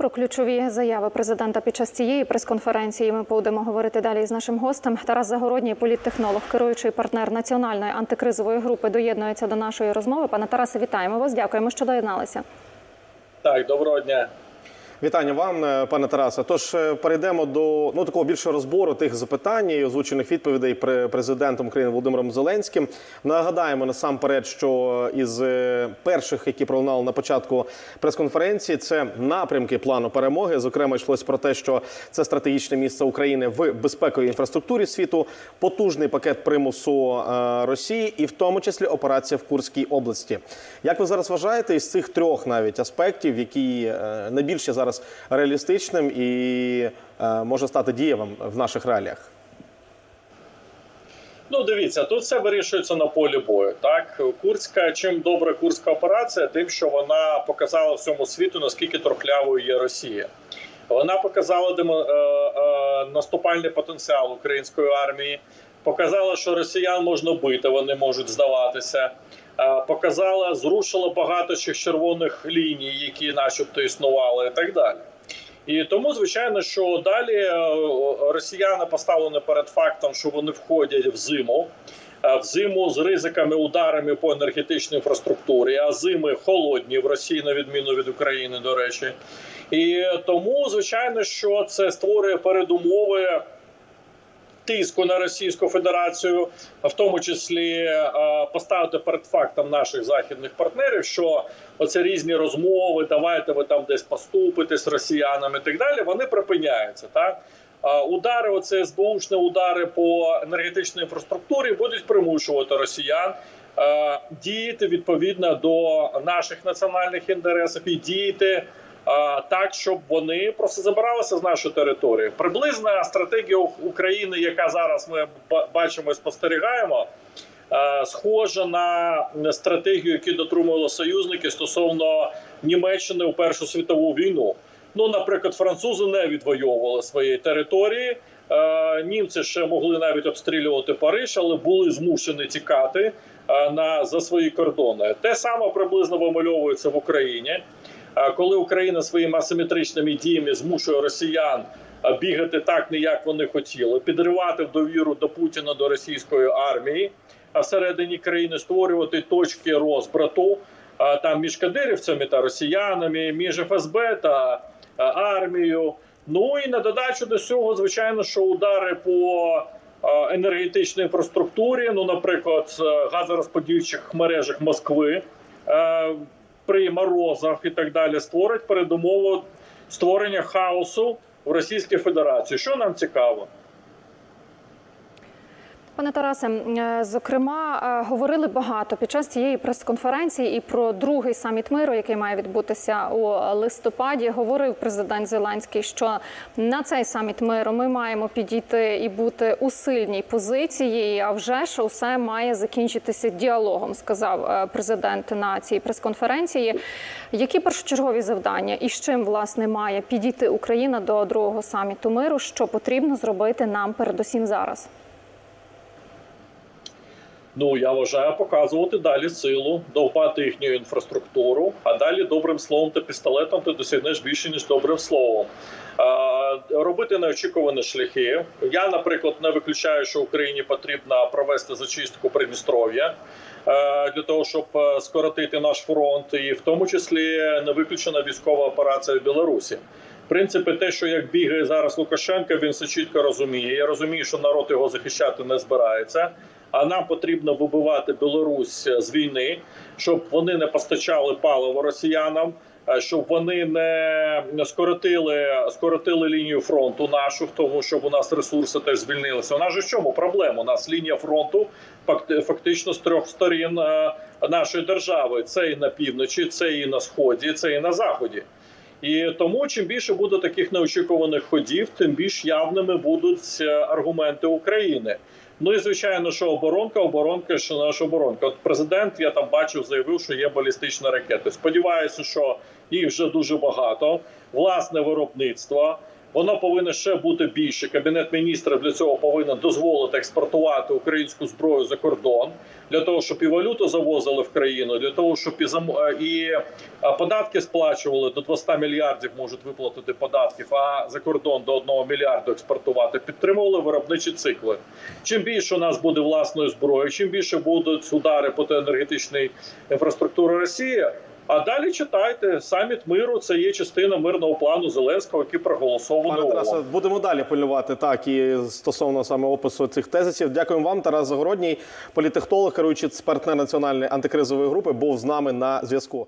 Про ключові заяви президента під час цієї прес-конференції ми будемо говорити далі з нашим гостем. Тарас Загородній, політтехнолог, керуючий партнер національної антикризової групи, доєднується до нашої розмови. Пане Тарасе, вітаємо вас. Дякуємо, що доєдналися. Так, доброго дня. Вітання вам, е, пане Тарасе. Тож е, перейдемо до ну такого більшого розбору тих запитань і озвучених відповідей президентом України Володимиром Зеленським. Нагадаємо насамперед, що із е, перших, які пролунали на початку прес-конференції, це напрямки плану перемоги. Зокрема, йшлось про те, що це стратегічне місце України в безпековій інфраструктурі світу, потужний пакет примусу Росії, і в тому числі операція в Курській області. Як ви зараз вважаєте, із цих трьох навіть аспектів, які найбільше зараз реалістичним і е, може стати дієвим в наших реаліях? Ну, дивіться, тут все вирішується на полі бою. Так, Курська, чим добра курська операція, тим, що вона показала всьому світу, наскільки трохлявою є Росія. Вона показала демо, е, е, наступальний потенціал української армії, показала, що росіян можна бити, вони можуть здаватися. Е, показала, зрушила багато ще червоних ліній, які, начебто, існували, і так далі. І тому, звичайно, що далі е, росіяни поставлені перед фактом, що вони входять в зиму, е, в зиму з ризиками ударами по енергетичній інфраструктурі, а зими холодні в Росії, на відміну від України, до речі. І тому, звичайно, що це створює передумови тиску на Російську Федерацію, в тому числі е, поставити перед фактом наших західних партнерів, що оце різні розмови, давайте ви там десь поступитесь з росіянами і так далі. Вони припиняються. Так удари, оце СБУшні удари по енергетичній інфраструктурі будуть примушувати росіян. е, Діяти відповідно до наших національних інтересів і діяти так, щоб вони просто забиралися з нашої території. Приблизна стратегія України, яка зараз ми бачимо і спостерігаємо, е, схожа на стратегію, яку дотримували союзники стосовно Німеччини у Першу світову війну. Ну, наприклад, французи не відвоювали свої території. Е, Німці ще могли навіть обстрілювати Париж, але були змушені тікати е, на за свої кордони. Те саме приблизно вимальовується в Україні. Е, коли Україна своїми асиметричними діями змушує росіян е, бігати так, не як вони хотіли, підривати довіру до Путіна до російської армії, а всередині країни створювати точки розбрату е, там між кадирівцями та росіянами, між ФСБ та армією. Ну і на додачу до цього, звичайно, що удари по енергетичній інфраструктурі, ну, наприклад, газорозподільчих мережах Москви. При морозах і так далі створить передумову створення хаосу в Російській Федерації. Що нам цікаво? Пане Тарасе, е, зокрема, е, говорили багато під час цієї прес-конференції і про другий саміт миру, який має відбутися у листопаді. Говорив президент Зеленський, що на цей саміт миру ми маємо підійти і бути у сильній позиції. А вже ж усе має закінчитися діалогом, сказав е, президент на цій прес-конференції. Які першочергові завдання і з чим власне має підійти Україна до другого саміту миру? Що потрібно зробити нам передусім зараз? Ну я вважаю показувати далі силу, довбати їхню інфраструктуру. А далі добрим словом та пістолетом ти досягнеш більше ніж добрим словом. Робити неочікувані шляхи. Я, наприклад, не виключаю, що Україні потрібно провести зачистку Придністров'я е, для того, щоб е, скоротити наш фронт, і в тому числі не виключена військова операція в Білорусі. Принципі, те, що як бігає зараз Лукашенко, він все чітко розуміє. Я розумію, що народ його захищати не збирається. А нам потрібно вибивати Білорусь з війни, щоб вони не постачали паливо росіянам, е, щоб вони не скоротили, скоротили лінію фронту нашу, тому, щоб у нас ресурси теж звільнилися. У нас же в чому проблема? У нас лінія фронту факти- фактично з трьох сторін е, нашої держави: це і на півночі, це і на сході, це і на заході. І тому, чим більше буде таких неочікуваних ходів, тим більш явними будуть е, аргументи України. Ну і звичайно, що оборонка, оборонка, що наша оборонка. От президент я там бачив, заявив, що є балістичні ракети. Сподіваюся, що їх вже дуже багато. Власне виробництво. Воно повинно ще бути більше. Кабінет міністрів для цього повинен дозволити експортувати українську зброю за кордон для того, щоб і валюту завозили в країну, для того, щоб і е, і е, податки сплачували до 200 мільярдів, можуть виплатити податків, а за кордон до 1 мільярду експортувати. Підтримували виробничі цикли. Чим більше у нас буде власної зброї, чим більше будуть удари по енергетичній інфраструктурі Росії. А далі читайте саміт миру. Це є частина мирного плану Зеленського, який проголосований Пане Тарасе, будемо далі полювати так і стосовно саме опису цих тезисів. Дякуємо вам, Тарас Загородній, політехнолог, керуючий партнер національної антикризової групи, був з нами на зв'язку.